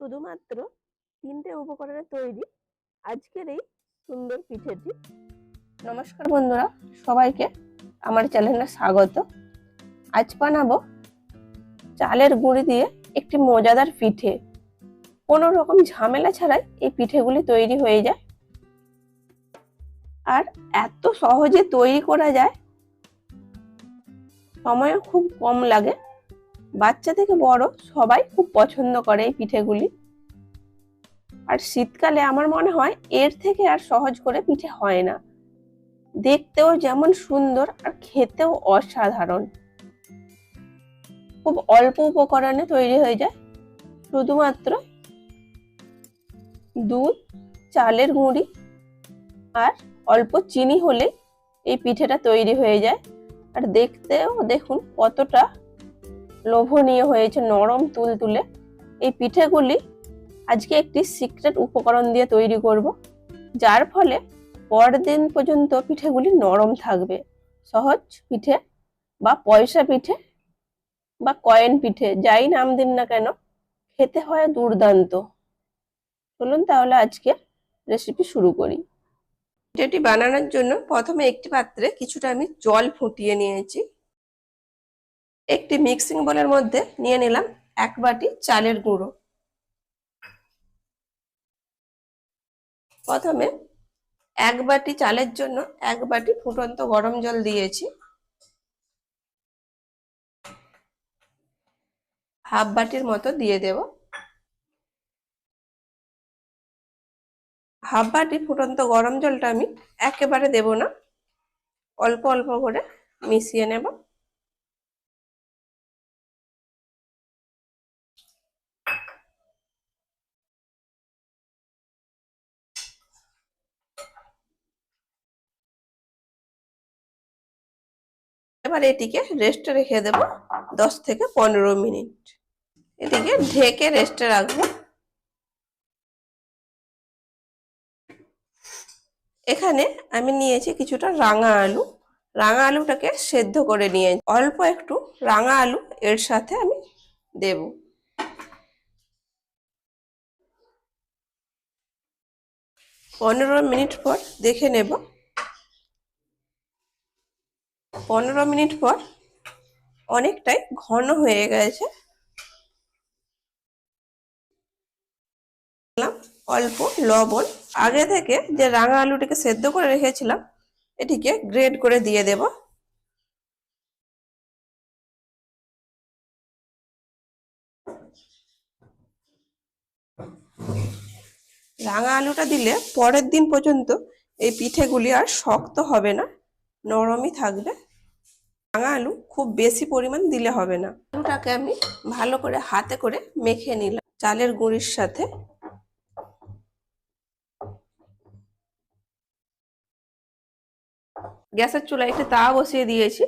শুধুমাত্র তিনটে উপকরণে তৈরি আজকের এই সুন্দর পিঠেটি নমস্কার বন্ধুরা, সবাইকে আমার চ্যানেলে স্বাগত। আজ বানাবো চালের গুঁড়ি দিয়ে একটি মজাদার পিঠে। কোনো রকম ঝামেলা ছাড়াই এই পিঠেগুলি তৈরি হয়ে যায়। আর এত সহজে তৈরি করা যায়, সময়ও খুব কম লাগে। বাচ্চা থেকে বড় সবাই খুব পছন্দ করে এই পিঠেগুলি। আর শীতকালে আমার মনে হয় এর থেকে আর সহজ করে পিঠে হয় না। দেখতেও যেমন সুন্দর আর খেতেও অসাধারণ। খুব অল্প উপকরণে তৈরি হয়ে যায়। শুধুমাত্র দুধ, চালের গুঁড়ি আর অল্প চিনি হলে এই পিঠেটা তৈরি হয়ে যায়। আর দেখতেও দেখুন কতটা লোভনীয় হয়েছে নরম তুলতুলে এই পিঠেগুলি আজকে একটি সিক্রেট উপকরণ দিয়ে তৈরি করব, যার ফলে পরের দিন পর্যন্ত পিঠেগুলি নরম থাকবে। সহজ পিঠে বা পয়সা পিঠে বা কয়েন পিঠে, যাই নাম দিন না কেন, খেতে হয় দুর্দান্ত। চলুন তাহলে আজকে রেসিপি শুরু করি। যেটি বানানোর জন্য প্রথমে একটি পাত্রে কিছুটা আমি জল ফুটিয়ে নিয়েছি। একটি মিক্সিং বোলের মধ্যে নিয়ে নিলাম এক বাটি চালের গুঁড়ো। প্রথমে এক বাটি চালের জন্য এক বাটি ফুটন্ত গরম জল দিয়েছি। হাফ বাটির মতো দিয়ে দেব। হাফ বাটি ফুটন্ত গরম জলটা আমি একেবারে দেব না। অল্প অল্প করে মিশিয়ে নেব। এবার এটিকে রেস্টে রেখে দেব দশ থেকে পনেরো মিনিট। এটিকে ঢেকে রেস্টে রাখব। এখানে আমি নিয়েছি কিছুটা রাঙা আলু। রাঙা আলুটাকে সেদ্ধ করে নিয়ে অল্প একটু রাঙা আলু এর সাথে আমি দেব। পনেরো মিনিট পর দেখে নেব পনেরো মিনিট পর অনেকটাই ঘন হয়ে গেছে। অল্প লবণ। আগে থেকে যে রাঙা আলুটিকে সেদ্ধ করে রেখেছিলাম, এটিকে গ্রেড করে দিয়ে দেব। রাঙা আলুটা দিলে পরের দিন পর্যন্ত এই পিঠেগুলি আর শক্ত হবে না, নরমই থাকবে। রাঙা আলু খুব বেশি পরিমাণ দিলে হবে না। আলুটাকে আমি ভালো করে হাতে করে মেখে নিলাম। চালের গুঁড়ির সাথে। গ্যাসের চুলায় একটি তাওয়া বসিয়ে দিয়েছি।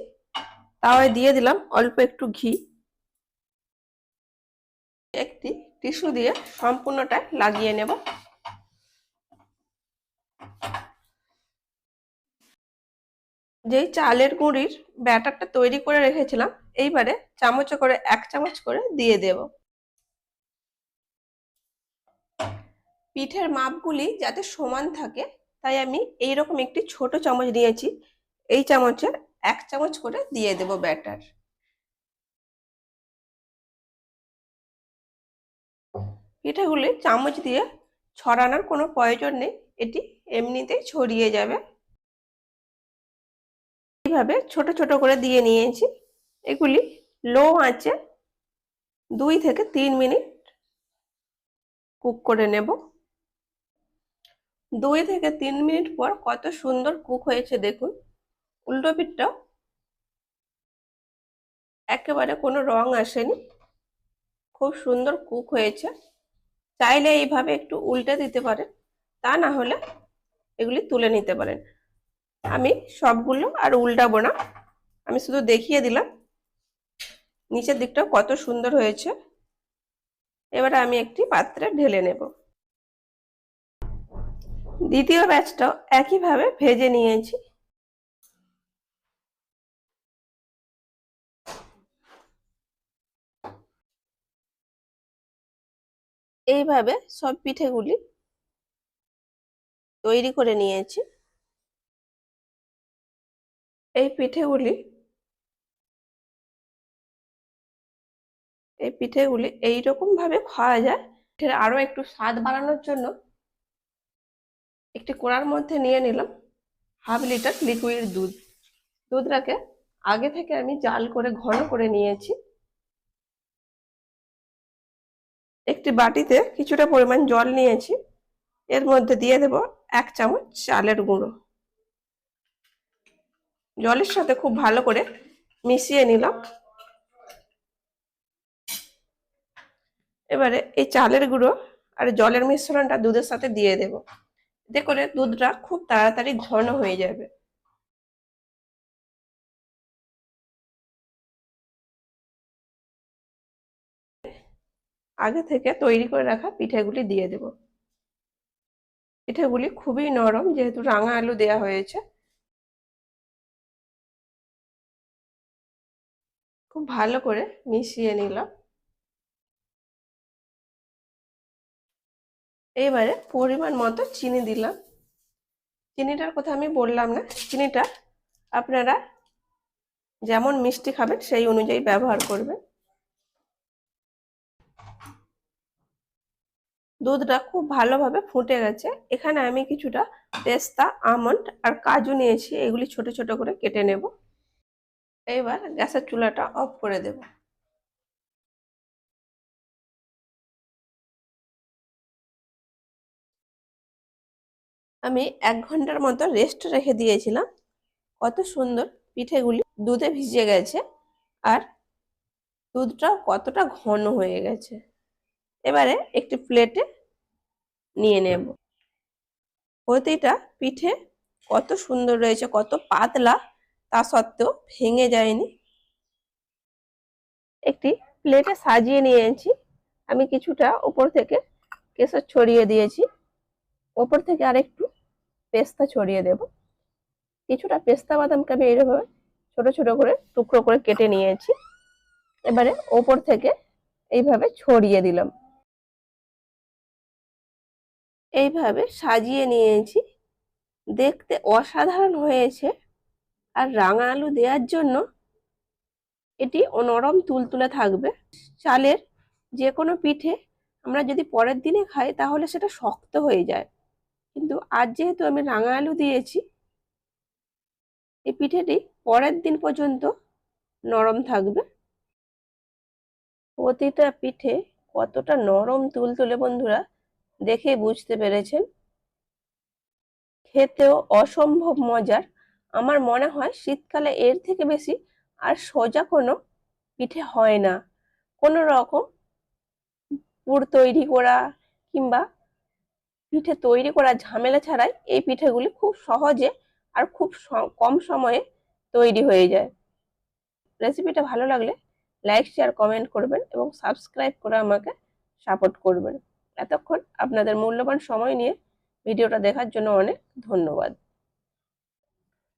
তাওয়ায় দিয়ে দিলাম অল্প একটু ঘি। একটি টিস্যু দিয়ে সম্পূর্ণটা লাগিয়ে নেব। যেই চালের গুঁড়ির ব্যাটারটা তৈরি করে রেখেছিলাম, এইবারে চামচে করে এক চামচ করে দিয়ে দেব। পিঠের মাপগুলি যাতে সমান থাকে, তাই আমি এইরকম একটি ছোট চামচ নিয়েছি এই চামচের এক চামচ করে দিয়ে দেব ব্যাটার। পিঠাগুলি চামচ দিয়ে ছড়ানোর কোনো প্রয়োজন নেই, এটি এমনিতেই ছড়িয়ে যাবে। এইভাবে ছোট ছোট করে দিয়ে নিয়েছি। এগুলি লো আঁচে দুই থেকে তিন মিনিট কুক করে নেব। দুই থেকে তিন মিনিট পর কত সুন্দর কুক হয়েছে দেখুন। উল্টো পিঠটাও একেবারে কোনো রং আসেনি। খুব সুন্দর কুক হয়েছে। চাইলে এইভাবে একটু উল্টে দিতে পারেন। তা না হলে এগুলি তুলে নিতে পারেন। আমি সবগুলো আর উল্টাবো না। আমি শুধু দেখিয়ে দিলাম। নিচের দিকটাও কত সুন্দর হয়েছে। এবারে আমি একটি পাত্রে ঢেলে নেব। দ্বিতীয় ব্যাচটাও একইভাবে ভেজে নিয়েছি। এইভাবে সব পিঠেগুলি তৈরি করে নিয়েছি। এই পিঠেগুলি এই পিঠেগুলি এইরকম ভাবে খাওয়া যায়। পিঠের আরও একটু স্বাদ বাড়ানোর জন্য একটি কড়ার মধ্যে নিয়ে নিলাম হাফ লিটার লিকুইড দুধ। দুধটাকে আগে থেকে আমি জাল করে, ঘন করে নিয়েছি। একটি বাটিতে কিছুটা পরিমাণ জল নিয়েছি। এর মধ্যে দিয়ে দেব এক চামচ চালের গুঁড়ো। জলের সাথে খুব ভালো করে মিশিয়ে নিলাম। এবারে এই চালের গুঁড়ো আর জলের মিশ্রণটা দুধের সাথে দিয়ে দেব। এতে করে দুধটা খুব তাড়াতাড়ি ঘন হয়ে যাবে। আগে থেকে তৈরি করে রাখা পিঠেগুলি দিয়ে দেব। পিঠেগুলি খুবই নরম, যেহেতু রাঙা আলু দেয়া হয়েছে। খুব ভালো করে মিশিয়ে নিলাম। এবারে পরিমাণ মতো চিনি দিলাম। চিনিটার কথা আমি বললাম না, চিনিটা আপনারা যেমন মিষ্টি খাবেন সেই অনুযায়ী ব্যবহার করবেন। দুধটা খুব ভালোভাবে ফুটে গেছে। এখানে আমি কিছুটা পেস্তা, আমন্ড আর কাজু নিয়েছি, এগুলি ছোট ছোট করে কেটে নেব। এবার গ্যাসের চুলাটা অফ করে দেব। আমি এক ঘণ্টার মতো রেস্ট রেখে দিয়েছিলাম। কত সুন্দর পিঠেগুলি দুধে ভিজে গেছে আর দুধটাও কতটা ঘন হয়ে গেছে। এবারে একটি প্লেটে নিয়ে নেব। প্রতিটা পিঠে কত সুন্দর রয়েছে, কত পাতলা তা সত্ত্বেও ভেঙে যায়নি। একটি প্লেটে সাজিয়ে নিয়েছি আমি কিছুটা উপর থেকে কেশর ছড়িয়ে দিয়েছি। ওপর থেকে আরেকটু পেস্তা ছড়িয়ে দেব। কিছুটা পেস্তা বাদামকে আমি এইভাবে ছোট ছোট করে টুকরো করে কেটে নিয়েছি। এবারে ওপর থেকে এইভাবে ছড়িয়ে দিলাম। এইভাবে সাজিয়ে নিয়েছি। দেখতে অসাধারণ হয়েছে। আর রাঙা আলু দেওয়ার জন্য এটি নরম তুলতুলে থাকবে। চালের যে কোনো পিঠে আমরা যদি পরের দিনে খাই তাহলে সেটা শক্ত হয়ে যায়। কিন্তু আজ যেহেতু আমি রাঙা আলু দিয়েছি, এই পিঠেটি পরের দিন পর্যন্ত নরম থাকবে। প্রতিটা পিঠে কতটা নরম তুলতুলে বন্ধুরা দেখে বুঝতে পেরেছেন। খেতেও অসম্ভব মজার আমার মনে হয় শীতকালে এর থেকে বেশি আর সোজা কোনো পিঠে হয় না। কোনো রকম পুর তৈরি করা কিংবা পিঠে তৈরি করা ঝামেলা ছাড়াই এই পিঠেগুলি খুব সহজে আর খুব কম সময়ে তৈরি হয়ে যায়। রেসিপিটা ভালো লাগলে লাইক, শেয়ার, কমেন্ট করবেন এবং সাবস্ক্রাইব করে আমাকে সাপোর্ট করবেন। এতক্ষণ আপনাদের মূল্যবান সময় নিয়ে ভিডিওটা দেখার জন্য অনেক ধন্যবাদ।